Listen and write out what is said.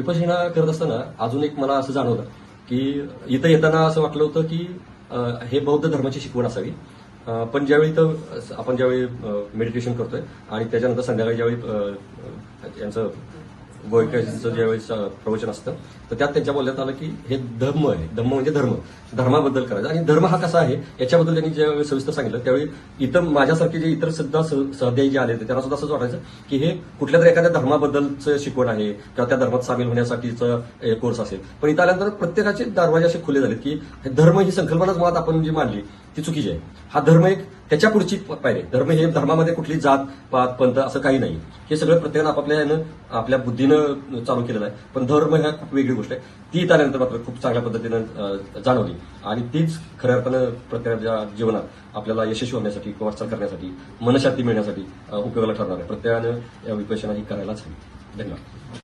विपश्यना करत असताना अजून एक मला असं जाणवलं की इथं येताना असं वाटलं होतं की हे बौद्ध धर्माची शिकवण असावी. पण ज्यावेळी तर आपण ज्यावेळी मेडिटेशन करतोय आणि त्याच्यानंतर संध्याकाळी ज्यावेळी यांचं गोयकाचं ज्यावेळेस प्रवचन असतं तर त्यात त्यांच्या बोलण्यात आलं की हे धर्म आहे. धर्म म्हणजे धर्म. धर्माबद्दल करायचं. आणि धर्म हा कसा आहे याच्याबद्दल त्यांनी ज्यावेळी सविस्तर सांगितलं त्यावेळी इतर माझ्यासारखे जे इतर सुद्धा सह- सहध्यायी जे आले होते त्यांना सुद्धा असंच वाटायचं की हे कुठल्या तरी एखाद्या धर्माबद्दलचं शिकवण आहे किंवा त्या धर्मात सामील होण्यासाठीचं हे कोर्स असेल. पण इथं आल्यानंतर प्रत्येकाचे दरवाजे असे खुले झालेत की धर्म ही संकल्पनाच मुळात आपण जी मानली ती चुकीची आहे. हा धर्म एक त्याच्या पुढची पायरी धर्म हे धर्मामध्ये कुठली जात पात पंथ असं काही नाही. हे सगळं प्रत्येकानं आपापल्या यानं आपल्या बुद्धीनं चालू केलेलं आहे. पण धर्म ह्या खूप वेगळी गोष्ट आहे. ती त्यानंतर मात्र खूप चांगल्या पद्धतीनं जाणवली. आणि तीच खऱ्या अर्थानं प्रत्येकाच्या जीवनात आपल्याला यशस्वी होण्यासाठी वाटचाल करण्यासाठी मनशांती मिळण्यासाठी उपयोगाला ठरणार आहे. प्रत्येकानं या विपशना ही करायलाच हवी. धन्यवाद.